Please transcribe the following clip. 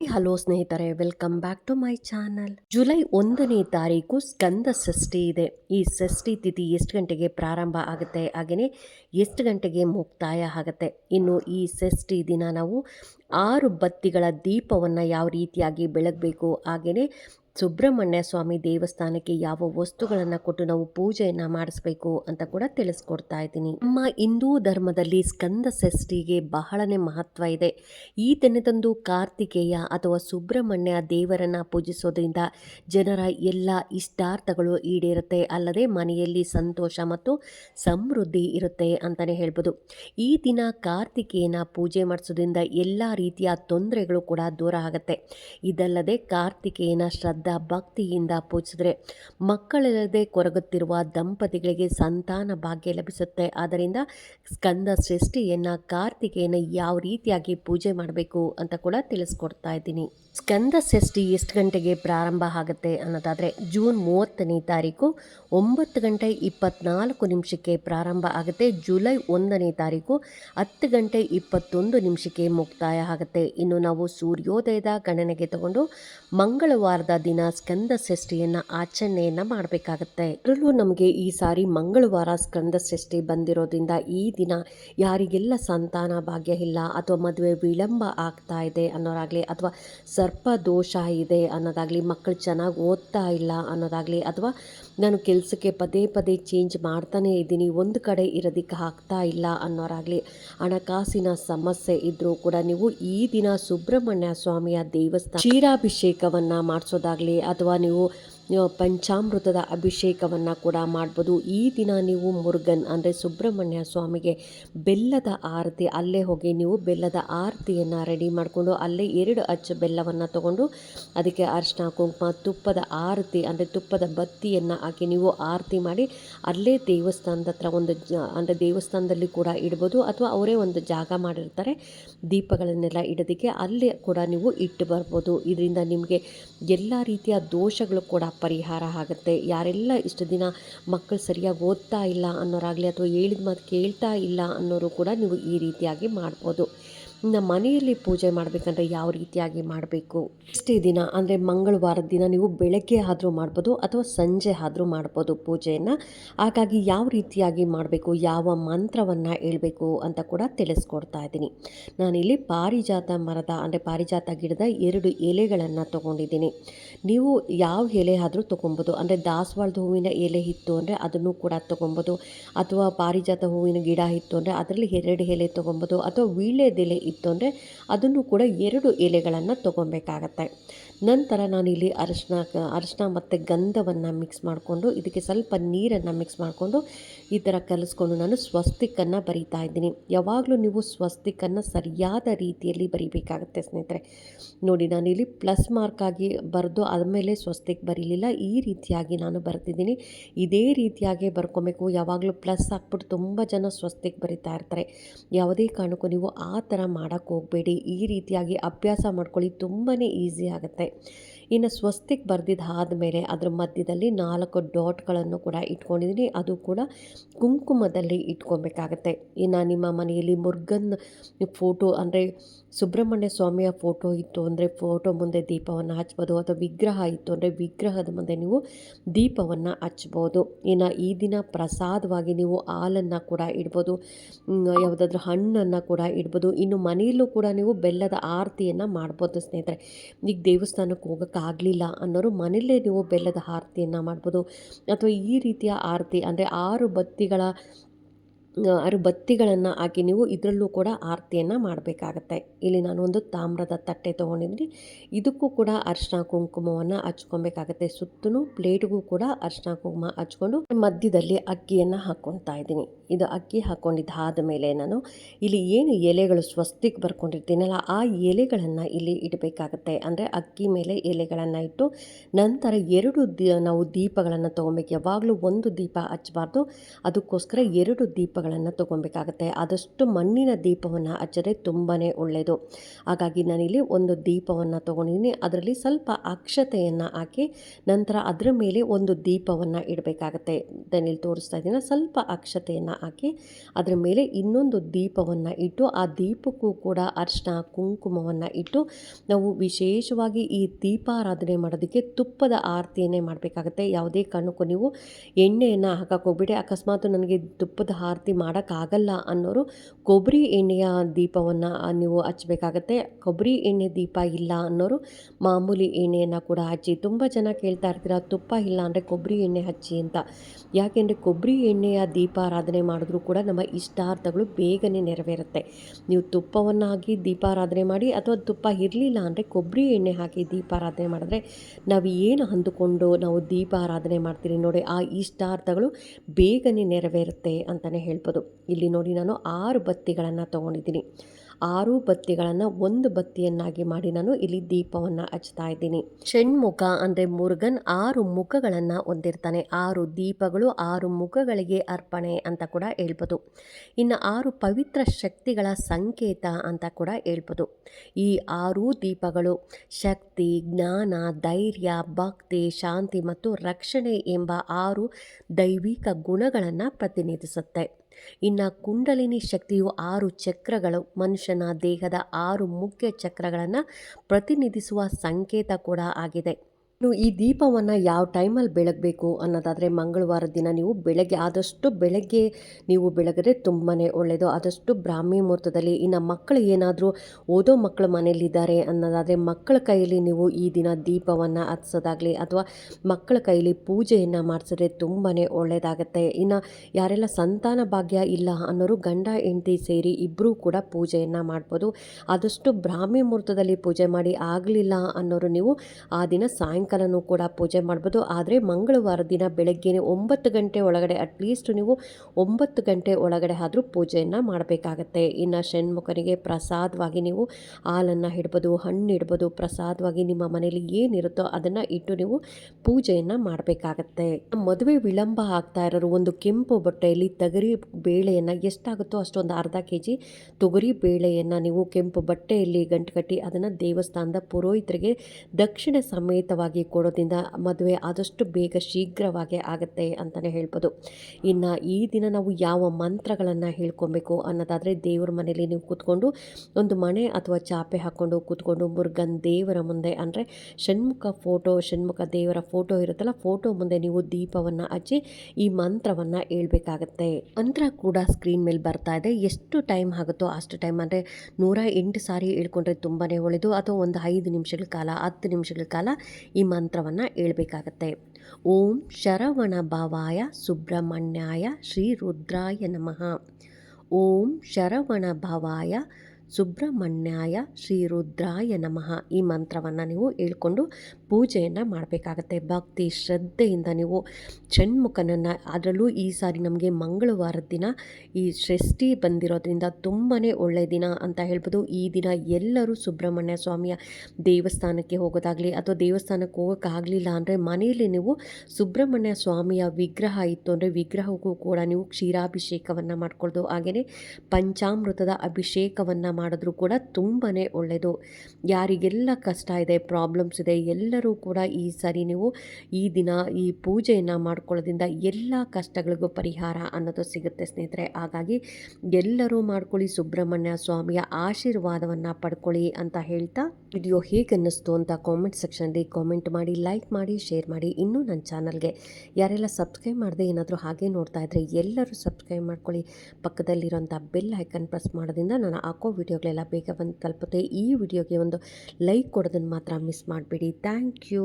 Hello ಸ್ನೇಹಿತರೆ, welcome back to my channel. July ಒಂದನೇ ತಾರೀಕು ಸ್ಕಂದ ಷಷ್ಠಿ ಇದೆ. ಈ ಷಷ್ಠಿ ತಿಥಿ ಎಷ್ಟು ಗಂಟೆಗೆ ಪ್ರಾರಂಭ ಆಗುತ್ತೆ? ಹಾಗೆಯೇ ಎಷ್ಟು ಗಂಟೆಗೆ ಮುಕ್ತಾಯ ಆಗುತ್ತೆ? ಇನ್ನು ಈ ಷಷ್ಠಿ ದಿನ ನಾವು ಆರು ಬತ್ತಿಗಳ ದೀಪವನ್ನು ಯಾವ ರೀತಿಯಾಗಿ ಬೆಳಗಬೇಕು? ಹಾಗೆಯೇ ಸುಬ್ರಹ್ಮಣ್ಯ ಸ್ವಾಮಿ ದೇವಸ್ಥಾನಕ್ಕೆ ಯಾವ ವಸ್ತುಗಳನ್ನು ಕೊಟ್ಟು ನಾವು ಪೂಜೆಯನ್ನು ಮಾಡಿಸ್ಬೇಕು ಅಂತ ಕೂಡ ತಿಳಿಸ್ಕೊಡ್ತಾ ಇದ್ದೀನಿ. ನಮ್ಮ ಹಿಂದೂ ಧರ್ಮದಲ್ಲಿ ಸ್ಕಂದ ಷಷ್ಠಿಗೆ ಬಹಳನೇ ಮಹತ್ವ ಇದೆ. ಈ ದಿನದಂದು ಕಾರ್ತಿಕೇಯ ಅಥವಾ ಸುಬ್ರಹ್ಮಣ್ಯ ದೇವರನ್ನ ಪೂಜಿಸೋದ್ರಿಂದ ಜನರ ಎಲ್ಲ ಇಷ್ಟಾರ್ಥಗಳು ಈಡೇರುತ್ತೆ, ಅಲ್ಲದೆ ಮನೆಯಲ್ಲಿ ಸಂತೋಷ ಮತ್ತು ಸಮೃದ್ಧಿ ಇರುತ್ತೆ ಅಂತಲೇ ಹೇಳ್ಬೋದು. ಈ ದಿನ ಕಾರ್ತಿಕೇಯನ ಪೂಜೆ ಮಾಡಿಸೋದ್ರಿಂದ ಎಲ್ಲ ರೀತಿಯ ತೊಂದರೆಗಳು ಕೂಡ ದೂರ ಆಗುತ್ತೆ. ಇದಲ್ಲದೆ ಕಾರ್ತಿಕೇಯನ ಶ್ರದ್ಧಾ ಭಕ್ತಿಯಿಂದ ಪೂಜಿಸಿದ್ರೆ ಮಕ್ಕಳಿಲ್ಲದೆ ಕೊರಗುತ್ತಿರುವ ದಂಪತಿಗಳಿಗೆ ಸಂತಾನ ಭಾಗ್ಯ ಲಭಿಸುತ್ತೆ. ಆದ್ದರಿಂದ ಸ್ಕಂದ ಸೃಷ್ಟಿಯನ್ನು ಕಾರ್ತಿಕೆಯನ್ನು ಯಾವ ರೀತಿಯಾಗಿ ಪೂಜೆ ಮಾಡಬೇಕು ಅಂತ ಕೂಡ ತಿಳಿಸ್ಕೊಡ್ತಾ ಇದ್ದೀನಿ. ಸ್ಕಂದ ಷಷ್ಠಿ ಎಷ್ಟು ಗಂಟೆಗೆ ಪ್ರಾರಂಭ ಆಗುತ್ತೆ ಅನ್ನೋದಾದರೆ ಜೂನ್ ಮೂವತ್ತನೇ ತಾರೀಕು ಒಂಬತ್ತು ಗಂಟೆ ಇಪ್ಪತ್ನಾಲ್ಕು ನಿಮಿಷಕ್ಕೆ ಪ್ರಾರಂಭ ಆಗುತ್ತೆ. ಜುಲೈ ಒಂದನೇ ತಾರೀಕು ಹತ್ತು ಗಂಟೆ ಇಪ್ಪತ್ತೊಂದು ನಿಮಿಷಕ್ಕೆ ಮುಕ್ತಾಯ ಆಗುತ್ತೆ. ಇನ್ನು ನಾವು ಸೂರ್ಯೋದಯದ ಗಣನೆಗೆ ತಗೊಂಡು ಮಂಗಳವಾರದ ದಿನ ಸ್ಕಂದ ಷಷ್ಠಿಯನ್ನು ಆಚರಣೆಯನ್ನ ಮಾಡಬೇಕಾಗತ್ತೆ. ಅದರಲ್ಲೂ ನಮಗೆ ಈ ಸಾರಿ ಮಂಗಳವಾರ ಸ್ಕಂದ ಷಷ್ಠಿ ಬಂದಿರೋದ್ರಿಂದ ಈ ದಿನ ಯಾರಿಗೆಲ್ಲ ಸಂತಾನ ಭಾಗ್ಯ ಇಲ್ಲ ಅಥವಾ ಮದುವೆ ವಿಳಂಬ ಆಗ್ತಾ ಇದೆ ಅನ್ನೋರಾಗಲಿ ಅಥವಾ ಸರ್ಪ ದೋಷ ಇದೆ ಅನ್ನೋದಾಗಲಿ ಮಕ್ಕಳು ಚೆನ್ನಾಗಿ ಓದ್ತಾ ಇಲ್ಲ ಅನ್ನೋದಾಗಲಿ ಅಥವಾ ನಾನು ಕೆಲಸಕ್ಕೆ ಪದೇ ಪದೇ ಚೇಂಜ್ ಮಾಡ್ತಾನೇ ಇದ್ದೀನಿ. ಒಂದು ಕಡೆ ಇರೋದಕ್ಕೆ ಆಗ್ತಾ ಇಲ್ಲ ಅನ್ನೋರಾಗಲಿ. ಹಣಕಾಸಿನ ಸಮಸ್ಯೆ ಇದ್ದರೂ ಕೂಡ ನೀವು ಈ ದಿನ ಸುಬ್ರಹ್ಮಣ್ಯ ಸ್ವಾಮಿಯ ದೇವಸ್ಥಾನ ಕ್ಷೀರಾಭಿಷೇಕವನ್ನು ಮಾಡಿಸೋದಾಗಲಿ ಅಥವಾ ನೀವು ಪಂಚಾಮೃತದ ಅಭಿಷೇಕವನ್ನು ಕೂಡ ಮಾಡ್ಬೋದು. ಈ ದಿನ ನೀವು ಮುರುಗನ್, ಅಂದರೆ ಸುಬ್ರಹ್ಮಣ್ಯ ಸ್ವಾಮಿಗೆ ಬೆಲ್ಲದ ಆರತಿ, ಅಲ್ಲೇ ಹೋಗಿ ನೀವು ಬೆಲ್ಲದ ಆರತಿಯನ್ನು ರೆಡಿ ಮಾಡಿಕೊಂಡು, ಅಲ್ಲೇ ಎರಡು ಅಚ್ಚು ಬೆಲ್ಲವನ್ನು ತಗೊಂಡು, ಅದಕ್ಕೆ ಅರ್ಶಿನ ಕುಂಕುಮ, ತುಪ್ಪದ ಆರತಿ, ಅಂದರೆ ತುಪ್ಪದ ಬತ್ತಿಯನ್ನು ಹಾಕಿ ನೀವು ಆರತಿ ಮಾಡಿ, ಅಲ್ಲೇ ದೇವಸ್ಥಾನದ ಹತ್ರ ಒಂದು ಅಂದರೆ ದೇವಸ್ಥಾನದಲ್ಲಿ ಕೂಡ ಇಡ್ಬೋದು, ಅಥವಾ ಅವರೇ ಒಂದು ಜಾಗ ಮಾಡಿರ್ತಾರೆ, ದೀಪಗಳನ್ನೆಲ್ಲ ಇಡೋದಕ್ಕೆ ಅಲ್ಲೇ ಕೂಡ ನೀವು ಇಟ್ಟು ಬರ್ಬೋದು. ಇದರಿಂದ ನಿಮಗೆ ಎಲ್ಲ ರೀತಿಯ ದೋಷಗಳು ಕೂಡ ಪರಿಹಾರ ಆಗುತ್ತೆ. ಯಾರೆಲ್ಲ ಇಷ್ಟು ದಿನ ಮಕ್ಕಳು ಸರಿಯಾಗಿ ಓದ್ತಾ ಇಲ್ಲ ಅನ್ನೋರಾಗಲಿ ಅಥವಾ ಹೇಳಿದ ಮಾತು ಕೇಳ್ತಾ ಇಲ್ಲ ಅನ್ನೋರು ಕೂಡ ನೀವು ಈ ರೀತಿಯಾಗಿ ಮಾಡ್ಬೋದು. ಇನ್ನು ಮನೆಯಲ್ಲಿ ಪೂಜೆ ಮಾಡಬೇಕಂದ್ರೆ ಯಾವ ರೀತಿಯಾಗಿ ಮಾಡಬೇಕು? ಇಷ್ಟೇ ದಿನ? ಅಂದರೆ ಮಂಗಳವಾರದ ದಿನ ನೀವು ಬೆಳಗ್ಗೆ ಆದರೂ ಮಾಡ್ಬೋದು ಅಥವಾ ಸಂಜೆ ಆದರೂ ಮಾಡ್ಬೋದು ಪೂಜೆಯನ್ನು. ಹಾಗಾಗಿ ಯಾವ ರೀತಿಯಾಗಿ ಮಾಡಬೇಕು? ಯಾವ ಮಂತ್ರವನ್ನು ಹೇಳಬೇಕು ಅಂತ ಕೂಡ ತಿಳಿಸ್ಕೊಡ್ತಾ ಇದ್ದೀನಿ. ನಾನಿಲ್ಲಿ ಪಾರಿಜಾತ ಮರದ, ಅಂದರೆ ಪಾರಿಜಾತ ಗಿಡದ ಎರಡು ಎಲೆಗಳನ್ನು ತೊಗೊಂಡಿದ್ದೀನಿ. ನೀವು ಯಾವ ಎಲೆ ಆದರೂ ತೊಗೊಬೋದು. ಅಂದರೆ ದಾಸವಾಳದ ಹೂವಿನ ಎಲೆ ಇತ್ತು ಅಂದರೆ ಅದನ್ನು ಕೂಡ ತೊಗೊಬೋದು. ಅಥವಾ ಪಾರಿಜಾತ ಹೂವಿನ ಗಿಡ ಇತ್ತು ಅಂದರೆ ಅದರಲ್ಲಿ ಎರಡು ಎಲೆ ತೊಗೊಬೋದು. ಅಥವಾ ವೀಳ್ಯದೆಲೆ ಇತ್ತು ಅಂದರೆ ಅದನ್ನು ಕೂಡ ಎರಡು ಎಲೆಗಳನ್ನು ತೊಗೊಬೇಕಾಗತ್ತೆ ನಂತರ ನಾನಿಲ್ಲಿ ಅರಶಿನ ಅರಶಿನ ಮತ್ತು ಗಂಧವನ್ನು ಮಿಕ್ಸ್ ಮಾಡಿಕೊಂಡು, ಇದಕ್ಕೆ ಸ್ವಲ್ಪ ನೀರನ್ನು ಮಿಕ್ಸ್ ಮಾಡಿಕೊಂಡು ಈ ಥರ ಕಲಿಸ್ಕೊಂಡು ನಾನು ಸ್ವಸ್ತಿಕನ್ನು ಬರಿತಾ ಇದ್ದೀನಿ. ಯಾವಾಗಲೂ ನೀವು ಸ್ವಸ್ತಿಕನ್ನು ಸರಿಯಾದ ರೀತಿಯಲ್ಲಿ ಬರಿಬೇಕಾಗತ್ತೆ ಸ್ನೇಹಿತರೆ. ನೋಡಿ, ನಾನಿಲ್ಲಿ ಪ್ಲಸ್ ಮಾರ್ಕಾಗಿ ಬರೆದು ಆದಮೇಲೆ ಸ್ವಸ್ತಿಕ್ ಬರೀಲಿಲ್ಲ. ಈ ರೀತಿಯಾಗಿ ನಾನು ಬರ್ತಿದ್ದೀನಿ. ಇದೇ ರೀತಿಯಾಗಿ ಬರ್ಕೊಬೇಕು. ಯಾವಾಗಲೂ ಪ್ಲಸ್ ಹಾಕ್ಬಿಟ್ಟು ತುಂಬ ಜನ ಸ್ವಸ್ತಿಕ್ ಬರಿತಾ ಇರ್ತಾರೆ. ಯಾವುದೇ ಕಾರಣಕ್ಕೂ ನೀವು ಆ ಥರ ಮಾಡೋಕ್ಕೆ ಹೋಗಬೇಡಿ. ಈ ರೀತಿಯಾಗಿ ಅಭ್ಯಾಸ ಮಾಡ್ಕೊಳ್ಳಿ. ತುಂಬಾ ಈಸಿ ಆಗುತ್ತೆ. ಇನ್ನು ಸ್ವಸ್ತಿಕ್ ಬರೆದಿದ್ದು ಆದಮೇಲೆ ಅದರ ಮಧ್ಯದಲ್ಲಿ ನಾಲ್ಕು ಡಾಟ್ಗಳನ್ನು ಕೂಡ ಇಟ್ಕೊಂಡಿದ್ದೀನಿ ಅದು ಕೂಡ ಕುಂಕುಮದಲ್ಲಿ ಇಟ್ಕೊಬೇಕಾಗತ್ತೆ. ಇನ್ನು ನಿಮ್ಮ ಮನೆಯಲ್ಲಿ ಮುರುಗನ್ ಫೋಟೋ ಅಂದರೆ ಸುಬ್ರಹ್ಮಣ್ಯ ಸ್ವಾಮಿಯ ಫೋಟೋ ಇತ್ತು ಅಂದರೆ ಫೋಟೋ ಮುಂದೆ ದೀಪವನ್ನು ಹಚ್ಬೋದು. ಅಥವಾ ವಿಗ್ರಹ ಇತ್ತು ಅಂದರೆ ವಿಗ್ರಹದ ಮುಂದೆ ನೀವು ದೀಪವನ್ನು ಹಚ್ಬೋದು. ಇನ್ನು ಈ ದಿನ ಪ್ರಸಾದವಾಗಿ ನೀವು ಹಾಲನ್ನು ಕೂಡ ಇಡ್ಬೋದು. ಯಾವುದಾದ್ರೂ ಹಣ್ಣನ್ನು ಕೂಡ ಇಡ್ಬೋದು. ಇನ್ನು ಮನೆಯಲ್ಲೂ ಕೂಡ ನೀವು ಬೆಲ್ಲದ ಆರತಿಯನ್ನು ಮಾಡ್ಬೋದು ಸ್ನೇಹಿತರೆ. ಈಗ ದೇವಸ್ಥಾನಕ್ಕೆ ಹೋಗೋಕ್ಕಾಗಲಿಲ್ಲ ಅನ್ನೋರು ಮನೆಯಲ್ಲೇ ನೀವು ಬೆಲ್ಲದ ಆರತಿಯನ್ನು ಮಾಡ್ಬೋದು. ಅಥವಾ ಈ ರೀತಿಯ ಆರತಿ ಅಂದರೆ ಆರು ಬತ್ತಿಗಳ ಬತ್ತಿಗಳನ್ನು ಹಾಕಿ ನೀವು ಇದರಲ್ಲೂ ಕೂಡ ಆರತಿಯನ್ನು ಮಾಡಬೇಕಾಗತ್ತೆ. ಇಲ್ಲಿ ನಾನು ಒಂದು ತಾಮ್ರದ ತಟ್ಟೆ ತೊಗೊಂಡಿದ್ದೀನಿ. ಇದಕ್ಕೂ ಕೂಡ ಅರಿಶಿನ ಕುಂಕುಮವನ್ನು ಹಚ್ಕೊಬೇಕಾಗತ್ತೆ. ಸುತ್ತಲೂ ಪ್ಲೇಟ್ಗೂ ಕೂಡ ಅರಿಶಿನ ಕುಂಕುಮ ಹಚ್ಕೊಂಡು ಮಧ್ಯದಲ್ಲಿ ಅಕ್ಕಿಯನ್ನು ಹಾಕ್ಕೊತಾ ಇದ್ದೀನಿ. ಇದು ಅಕ್ಕಿ ಹಾಕ್ಕೊಂಡಿದ್ದಾದ ಮೇಲೆ ನಾನು ಇಲ್ಲಿ ಏನು ಎಲೆಗಳು ಸ್ವಸ್ತಿಗೆ ಬರ್ಕೊಂಡಿರ್ತೀನಲ್ಲ, ಆ ಎಲೆಗಳನ್ನು ಇಲ್ಲಿ ಇಡಬೇಕಾಗತ್ತೆ. ಅಂದರೆ ಅಕ್ಕಿ ಮೇಲೆ ಎಲೆಗಳನ್ನು ಇಟ್ಟು ನಂತರ ಎರಡು ದಿ, ನಾವು ದೀಪಗಳನ್ನು ತೊಗೊಬೇಕು. ಯಾವಾಗಲೂ ಒಂದು ದೀಪ ಹಚ್ಚಬಾರ್ದು. ಅದಕ್ಕೋಸ್ಕರ ಎರಡು ದೀಪಗಳು ದೀಪಗಳನ್ನು ತೊಗೊಬೇಕಾಗತ್ತೆ ಆದಷ್ಟು ಮಣ್ಣಿನ ದೀಪವನ್ನು ಹಚ್ಚಿದ್ರೆ ತುಂಬಾ ಒಳ್ಳೆಯದು ಹಾಗಾಗಿ ನಾನಿಲ್ಲಿ ಒಂದು ದೀಪವನ್ನು ತೊಗೊಂಡಿದ್ದೀನಿ. ಅದರಲ್ಲಿ ಸ್ವಲ್ಪ ಅಕ್ಷತೆಯನ್ನು ಹಾಕಿ ನಂತರ ಅದರ ಮೇಲೆ ಒಂದು ದೀಪವನ್ನು ಇಡಬೇಕಾಗತ್ತೆ. ನಾನಿಲ್ಲಿ ತೋರಿಸ್ತಾ ಇದ್ದೀನಿ. ಸ್ವಲ್ಪ ಅಕ್ಷತೆಯನ್ನು ಹಾಕಿ ಅದರ ಮೇಲೆ ಇನ್ನೊಂದು ದೀಪವನ್ನು ಇಟ್ಟು ಆ ದೀಪಕ್ಕೂ ಕೂಡ ಅರ್ಶನ ಕುಂಕುಮವನ್ನು ಇಟ್ಟು ನಾವು ವಿಶೇಷವಾಗಿ ಈ ದೀಪಾರಾಧನೆ ಮಾಡೋದಕ್ಕೆ ತುಪ್ಪದ ಆರತಿಯನ್ನೇ ಮಾಡಬೇಕಾಗತ್ತೆ. ಯಾವುದೇ ಕಾರಣಕ್ಕೂ ನೀವು ಎಣ್ಣೆಯನ್ನು ಹಾಕಕ್ಕೆ ಹೋಗ್ಬಿಡಿ. ಅಕಸ್ಮಾತ್ ನನಗೆ ತುಪ್ಪದ ಆರತಿ ಮಾಡೋಕ್ಕಾಗಲ್ಲ ಅನ್ನೋರು ಕೊಬ್ಬರಿ ಎಣ್ಣೆಯ ದೀಪವನ್ನು ನೀವು ಹಚ್ಚಬೇಕಾಗತ್ತೆ ಕೊಬ್ಬರಿ ಎಣ್ಣೆ ದೀಪ ಇಲ್ಲ ಅನ್ನೋರು ಮಾಮೂಲಿ ಎಣ್ಣೆಯನ್ನು ಕೂಡ ಹಚ್ಚಿ, ತುಂಬ ಜನ ಕೇಳ್ತಾ ಇರ್ತೀರ, ತುಪ್ಪ ಇಲ್ಲ ಅಂದರೆ ಕೊಬ್ಬರಿ ಎಣ್ಣೆ ಹಚ್ಚಿ ಅಂತ. ಯಾಕೆಂದರೆ ಕೊಬ್ಬರಿ ಎಣ್ಣೆಯ ದೀಪಾರಾಧನೆ ಮಾಡಿದ್ರೂ ಕೂಡ ನಮ್ಮ ಇಷ್ಟಾರ್ಥಗಳು ಬೇಗನೆ ನೆರವೇರುತ್ತೆ. ನೀವು ತುಪ್ಪವನ್ನು ಹಾಕಿ ದೀಪಾರಾಧನೆ ಮಾಡಿ, ಅಥವಾ ತುಪ್ಪ ಇರಲಿಲ್ಲ ಅಂದರೆ ಕೊಬ್ಬರಿ ಎಣ್ಣೆ ಹಾಕಿ ದೀಪಾರಾಧನೆ ಮಾಡಿದ್ರೆ ನಾವು ಏನು ಅಂದುಕೊಂಡು ನಾವು ದೀಪಾರಾಧನೆ ಮಾಡ್ತೀರಿ ನೋಡಿ, ಆ ಇಷ್ಟಾರ್ಥಗಳು ಬೇಗನೆ ನೆರವೇರುತ್ತೆ ಅಂತಲೇ ಹೇಳ್ಬೋದು. ಇಲ್ಲಿ ನೋಡಿ ನಾನು ಆರು ಬತ್ತಿಗಳನ್ನು ತೊಗೊಂಡಿದ್ದೀನಿ. ಆರು ಬತ್ತಿಗಳನ್ನು ಒಂದು ಬತ್ತಿಯನ್ನಾಗಿ ಮಾಡಿ ನಾನು ಇಲ್ಲಿ ದೀಪವನ್ನು ಹಚ್ತಾ ಇದ್ದೀನಿ. ಷಣ್ಮುಖ ಅಂದರೆ ಮುರುಗನ್ ಆರು ಮುಖಗಳನ್ನು ಹೊಂದಿರ್ತಾನೆ. ಆರು ದೀಪಗಳು ಆರು ಮುಖಗಳಿಗೆ ಅರ್ಪಣೆ ಅಂತ ಕೂಡ ಹೇಳ್ಬೋದು. ಇನ್ನು ಆರು ಪವಿತ್ರ ಶಕ್ತಿಗಳ ಸಂಕೇತ ಅಂತ ಕೂಡ ಹೇಳ್ಬೋದು. ಈ ಆರು ದೀಪಗಳು ಶಕ್ತಿ, ಜ್ಞಾನ, ಧೈರ್ಯ, ಭಕ್ತಿ, ಶಾಂತಿ ಮತ್ತು ರಕ್ಷಣೆ ಎಂಬ ಆರು ದೈವಿಕ ಗುಣಗಳನ್ನು ಪ್ರತಿನಿಧಿಸುತ್ತೆ. ಇನ್ನು ಕುಂಡಲಿನಿ ಶಕ್ತಿಯು ಆರು ಚಕ್ರಗಳು ಮನುಷ್ಯನ ದೇಹದ ಆರು ಮುಖ್ಯ ಚಕ್ರಗಳನ್ನು ಪ್ರತಿನಿಧಿಸುವ ಸಂಕೇತ ಕೂಡ ಆಗಿದೆ. ಇನ್ನು ಈ ದೀಪವನ್ನು ಯಾವ ಟೈಮಲ್ಲಿ ಬೆಳಗಬೇಕು ಅನ್ನೋದಾದರೆ ಮಂಗಳವಾರ ದಿನ ನೀವು ಬೆಳಗ್ಗೆ, ಆದಷ್ಟು ಬೆಳಗ್ಗೆ ನೀವು ಬೆಳಗದೆ ತುಂಬಾ ಒಳ್ಳೆಯದು ಆದಷ್ಟು ಬ್ರಾಹ್ಮಿ ಮುಹೂರ್ತದಲ್ಲಿ ಇನ್ನು ಮಕ್ಕಳು ಏನಾದರೂ ಓದೋ ಮಕ್ಕಳು ಮನೇಲಿದ್ದಾರೆ ಅನ್ನೋದಾದರೆ ಮಕ್ಕಳ ಕೈಯಲ್ಲಿ ನೀವು ಈ ದಿನ ದೀಪವನ್ನು ಹತ್ಸೋದಾಗಲಿ ಅಥವಾ ಮಕ್ಕಳ ಕೈಯಲ್ಲಿ ಪೂಜೆಯನ್ನು ಮಾಡಿಸಿದ್ರೆ ತುಂಬಾ ಒಳ್ಳೆಯದಾಗತ್ತೆ ಇನ್ನು ಯಾರೆಲ್ಲ ಸಂತಾನ ಭಾಗ್ಯ ಇಲ್ಲ ಅನ್ನೋರು ಗಂಡ, ಹೆಂಡತಿ ಸೇರಿ ಇಬ್ಬರೂ ಕೂಡ ಪೂಜೆಯನ್ನು ಮಾಡ್ಬೋದು. ಆದಷ್ಟು ಬ್ರಾಹ್ಮಿ ಮುಹೂರ್ತದಲ್ಲಿ ಪೂಜೆ ಮಾಡಿ ಆಗಲಿಲ್ಲ ಅನ್ನೋರು ನೀವು ಆ ದಿನ ಸಾಯಂಕಾಲ ಸಾಯಂಕಾಲನೂ ಕೂಡ ಪೂಜೆ ಮಾಡ್ಬೋದು. ಆದರೆ ಮಂಗಳವಾರ ದಿನ ಬೆಳಗ್ಗೆ ಒಂಬತ್ತು ಗಂಟೆ ಒಳಗಡೆ ಅಟ್ಲೀಸ್ಟ್ ನೀವು ಒಂಬತ್ತು ಗಂಟೆ ಒಳಗಡೆ ಆದರೂ ಪೂಜೆಯನ್ನು ಮಾಡಬೇಕಾಗತ್ತೆ. ಇನ್ನು ಷಣ್ಮುಖನಿಗೆ ಪ್ರಸಾದವಾಗಿ ನೀವು ಹಾಲನ್ನು ಇಡ್ಬೋದು, ಹಣ್ಣು ಇಡ್ಬೋದು, ಪ್ರಸಾದವಾಗಿ ನಿಮ್ಮ ಮನೇಲಿ ಏನಿರುತ್ತೋ ಅದನ್ನು ಇಟ್ಟು ನೀವು ಪೂಜೆಯನ್ನು ಮಾಡಬೇಕಾಗತ್ತೆ. ಮದುವೆ ವಿಳಂಬ ಆಗ್ತಾ ಇರೋರು ಒಂದು ಕೆಂಪು ಬಟ್ಟೆಯಲ್ಲಿ ತಗರಿ ಬೇಳೆಯನ್ನು ಎಷ್ಟಾಗುತ್ತೋ ಅಷ್ಟೊಂದು ಅರ್ಧ ಕೆ ಜಿ ತೊಗರಿ ಬೇಳೆಯನ್ನು ನೀವು ಕೆಂಪು ಬಟ್ಟೆಯಲ್ಲಿ ಗಂಟು ಕಟ್ಟಿ ಅದನ್ನು ದೇವಸ್ಥಾನದ ಪುರೋಹಿತರಿಗೆ ದಕ್ಷಿಣ ಸಮೇತವಾಗಿ ಕೊಡೋದ್ರಿಂದ ಮದುವೆ ಆದಷ್ಟು ಬೇಗ ಶೀಘ್ರವಾಗಿ ಆಗುತ್ತೆ ಅಂತಲೇ ಹೇಳ್ಬೋದು. ಇನ್ನು ಈ ದಿನ ನಾವು ಯಾವ ಮಂತ್ರಗಳನ್ನು ಹೇಳ್ಕೊಬೇಕು ಅನ್ನೋದಾದರೆ ದೇವ್ರ ಮನೇಲಿ ನೀವು ಕೂತ್ಕೊಂಡು ಒಂದು ಮಣೆ ಅಥವಾ ಚಾಪೆ ಹಾಕ್ಕೊಂಡು ಕೂತ್ಕೊಂಡು ಮುರುಗನ್ ದೇವರ ಮುಂದೆ ಅಂದರೆ ಷಣ್ಮುಖ ಫೋಟೋ, ಷಣ್ಮುಖ ದೇವರ ಫೋಟೋ ಇರುತ್ತಲ್ಲ, ಫೋಟೋ ಮುಂದೆ ನೀವು ದೀಪವನ್ನು ಹಚ್ಚಿ ಈ ಮಂತ್ರವನ್ನು ಹೇಳ್ಬೇಕಾಗತ್ತೆ. ಮಂತ್ರ ಕೂಡ ಸ್ಕ್ರೀನ್ ಮೇಲೆ ಬರ್ತಾ ಇದೆ. ಎಷ್ಟು ಟೈಮ್ ಆಗುತ್ತೋ ಅಷ್ಟು ಟೈಮ್ ಅಂದರೆ ನೂರ ಎಂಟು ಸಾರಿ ಹೇಳ್ಕೊಂಡ್ರೆ ತುಂಬಾ ಒಳ್ಳೆಯದು ಅಥವಾ ಒಂದು ಐದು ನಿಮಿಷಗಳ ಕಾಲ, ಹತ್ತು ನಿಮಿಷಗಳ ಕಾಲ ಈ ಮಂತ್ರವನ್ನು ಹೇಳ್ಬೇಕಾಗತ್ತೆ. ಓಂ ಶರವಣ ಭಾವಾಯ ಸುಬ್ರಹ್ಮಣ್ಯಾಯ ಶ್ರೀ ರುದ್ರಾಯ ನಮಃ. ಓಂ ಶರವಣ ಭಾವಾಯ ಸುಬ್ರಹ್ಮಣ್ಯಾಯ ಶ್ರೀ ರುದ್ರಾಯ ನಮಃ. ಈ ಮಂತ್ರವನ್ನು ನೀವು ಹೇಳ್ಕೊಂಡು ಪೂಜೆಯನ್ನು ಮಾಡಬೇಕಾಗತ್ತೆ. ಭಕ್ತಿ, ಶ್ರದ್ಧೆಯಿಂದ ನೀವು ಷಣ್ಮುಖನನ್ನು, ಅದರಲ್ಲೂ ಈ ಸಾರಿ ನಮಗೆ ಮಂಗಳವಾರದ ದಿನ, ಈ ಷಷ್ಠಿ ಬಂದಿರೋದ್ರಿಂದ ತುಂಬಾ ಒಳ್ಳೆಯ ದಿನ ಅಂತ ಹೇಳ್ಬೋದು. ಈ ದಿನ ಎಲ್ಲರೂ ಸುಬ್ರಹ್ಮಣ್ಯ ಸ್ವಾಮಿಯ ದೇವಸ್ಥಾನಕ್ಕೆ ಹೋಗೋದಾಗಲಿ ಅಥವಾ ದೇವಸ್ಥಾನಕ್ಕೆ ಹೋಗೋಕ್ಕಾಗಲಿಲ್ಲ ಅಂದರೆ ಮನೆಯಲ್ಲಿ ನೀವು ಸುಬ್ರಹ್ಮಣ್ಯ ಸ್ವಾಮಿಯ ವಿಗ್ರಹ ಇತ್ತು ಅಂದರೆ ವಿಗ್ರಹಕ್ಕೂ ಕೂಡ ನೀವು ಕ್ಷೀರಾಭಿಷೇಕವನ್ನು ಮಾಡ್ಕೊಳ್ಳೋದು ಹಾಗೆಯೇ ಪಂಚಾಮೃತದ ಅಭಿಷೇಕವನ್ನು ಮಾಡಿದ್ರೂ ಕೂಡ ತುಂಬಾ ಒಳ್ಳೆಯದು ಯಾರಿಗೆಲ್ಲ ಕಷ್ಟ ಇದೆ ಪ್ರಾಬ್ಲಮ್ಸ್ ಇದೆ, ಎಲ್ಲರೂ ಕೂಡ ಈ ಸಾರಿ ನೀವು ಈ ದಿನ ಈ ಪೂಜೆಯನ್ನು ಮಾಡ್ಕೊಳ್ಳೋದ್ರಿಂದ ಎಲ್ಲ ಕಷ್ಟಗಳಿಗೂ ಪರಿಹಾರ ಅನ್ನೋದು ಸಿಗುತ್ತೆ ಸ್ನೇಹಿತರೆ. ಹಾಗಾಗಿ ಎಲ್ಲರೂ ಮಾಡ್ಕೊಳ್ಳಿ, ಸುಬ್ರಹ್ಮಣ್ಯ ಸ್ವಾಮಿಯ ಆಶೀರ್ವಾದವನ್ನು ಪಡ್ಕೊಳ್ಳಿ ಅಂತ ಹೇಳ್ತಾ ವಿಡಿಯೋ ಹೇಗೆ ಅನ್ನಿಸ್ತು ಅಂತ ಕಾಮೆಂಟ್ ಸೆಕ್ಷನಲ್ಲಿ ಕಾಮೆಂಟ್ ಮಾಡಿ ಲೈಕ್ ಮಾಡಿ ಶೇರ್ ಮಾಡಿ ಇನ್ನೂ ನನ್ನ ಚಾನಲ್ಗೆ ಯಾರೆಲ್ಲ ಸಬ್ಸ್ಕ್ರೈಬ್ ಮಾಡದೆ ಏನಾದರೂ ಹಾಗೆ ನೋಡ್ತಾ ಇದ್ದರೆ ಎಲ್ಲರೂ ಸಬ್ಸ್ಕ್ರೈಬ್ ಮಾಡ್ಕೊಳ್ಳಿ. ಪಕ್ಕದಲ್ಲಿರುವಂಥ ಬೆಲ್ ಐಕನ್ ಪ್ರೆಸ್ ಮಾಡೋದ್ರಿಂದ ನಾನು ಹಾಕೋ ವಿಡಿಯೋಗಳೆಲ್ಲ ಬೇಗ ಬಂದು ತಲುಪುತ್ತೆ. ಈ ವಿಡಿಯೋಗೆ ಒಂದು ಲೈಕ್ ಕೊಡೋದನ್ನು ಮಾತ್ರ ಮಿಸ್ ಮಾಡಬೇಡಿ. Thank you